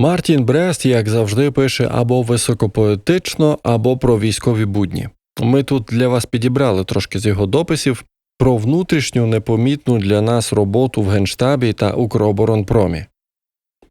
Мартін Брест, як завжди, пише або високопоетично, або про військові будні. Ми тут для вас підібрали трошки з його дописів про внутрішню непомітну для нас роботу в Генштабі та Укроборонпромі.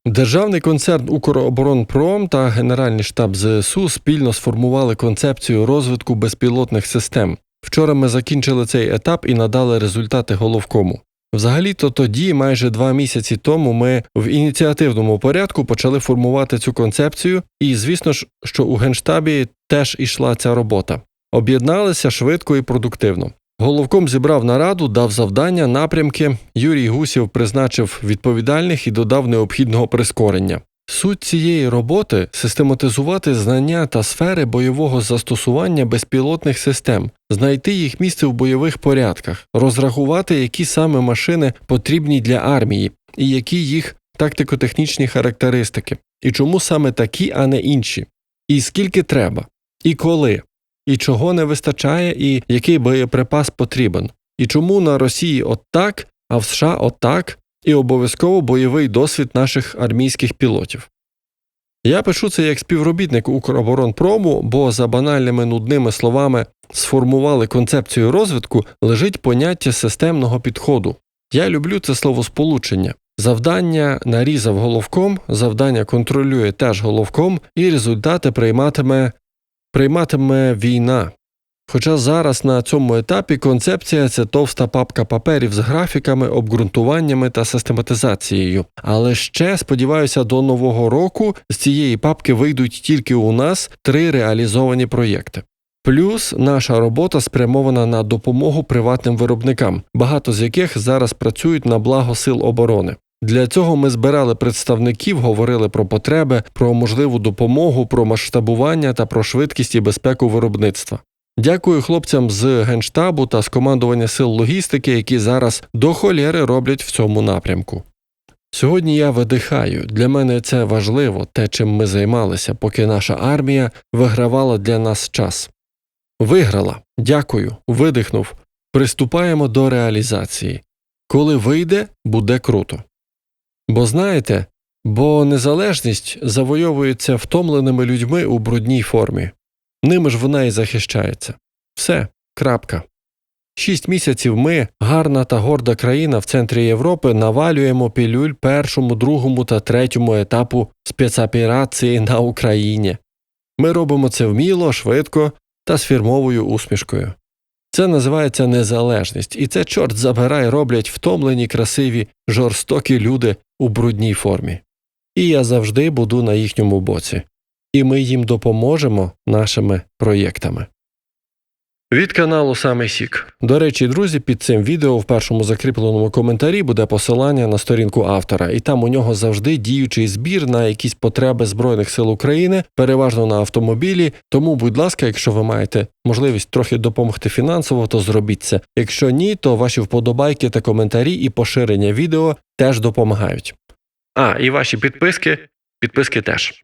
Державний концерн Укроборонпром та Генеральний штаб ЗСУ спільно сформували концепцію розвитку безпілотних систем. Вчора ми закінчили цей етап і надали результати головкому. Взагалі-то тоді, майже два місяці тому, ми в ініціативному порядку почали формувати цю концепцію, і звісно ж, що у генштабі теж ішла ця робота. Об'єдналися швидко і продуктивно. Головком зібрав нараду, дав завдання, напрямки. Юрій Гусів призначив відповідальних і додав необхідного прискорення. Суть цієї роботи систематизувати знання та сфери бойового застосування безпілотних систем, знайти їх місце в бойових порядках, розрахувати, які саме машини потрібні для армії, і які їх тактико-технічні характеристики, і чому саме такі, а не інші, і скільки треба, і коли, і чого не вистачає, і який боєприпас потрібен, і чому на Росії отак, а в США отак, і обов'язково бойовий досвід наших армійських пілотів. Я пишу це як співробітник Укроборонпрому, бо за банальними нудними словами сформували концепцію розвитку лежить поняття системного підходу. Я люблю це словосполучення. Завдання нарізав головком, завдання контролює теж головком, і результати прийматиме, прийматиме війна. Хоча зараз на цьому етапі концепція це товста папка паперів з графіками, обґрунтуваннями та систематизацією. Але ще сподіваюся, до нового року з цієї папки вийдуть тільки у нас три реалізовані проєкти. Плюс наша робота спрямована на допомогу приватним виробникам, багато з яких зараз працюють на благо сил оборони. Для цього ми збирали представників, говорили про потреби, про можливу допомогу, про масштабування та про швидкість і безпеку виробництва. Дякую хлопцям з генштабу та з командування сил логістики, які зараз до холєри роблять в цьому напрямку. Сьогодні я видихаю. Для мене це важливо, те, чим ми займалися, поки наша армія вигравала для нас час. Виграла. Дякую. Видихнув. Приступаємо до реалізації. Коли вийде, буде круто. Бо знаєте, бо незалежність завойовується втомленими людьми у брудній формі. Ними ж вона і захищається. Все, крапка. Шість місяців ми, гарна та горда країна в центрі Європи, навалюємо пілюль першому, другому та третьому етапу спецоперації на Україні. Ми робимо це вміло, швидко та з фірмовою усмішкою. Це називається незалежність, і це, чорт забирай, роблять втомлені, красиві, жорстокі люди у брудній формі. І я завжди буду на їхньому боці і ми їм допоможемо нашими проєктами. Від каналу Саме Сік. До речі, друзі, під цим відео в першому закріпленому коментарі буде посилання на сторінку автора, і там у нього завжди діючий збір на якісь потреби Збройних сил України, переважно на автомобілі. Тому, будь ласка, якщо ви маєте можливість трохи допомогти фінансово, то зробіть це. Якщо ні, то ваші вподобайки та коментарі і поширення відео теж допомагають. А, і ваші підписки, підписки теж.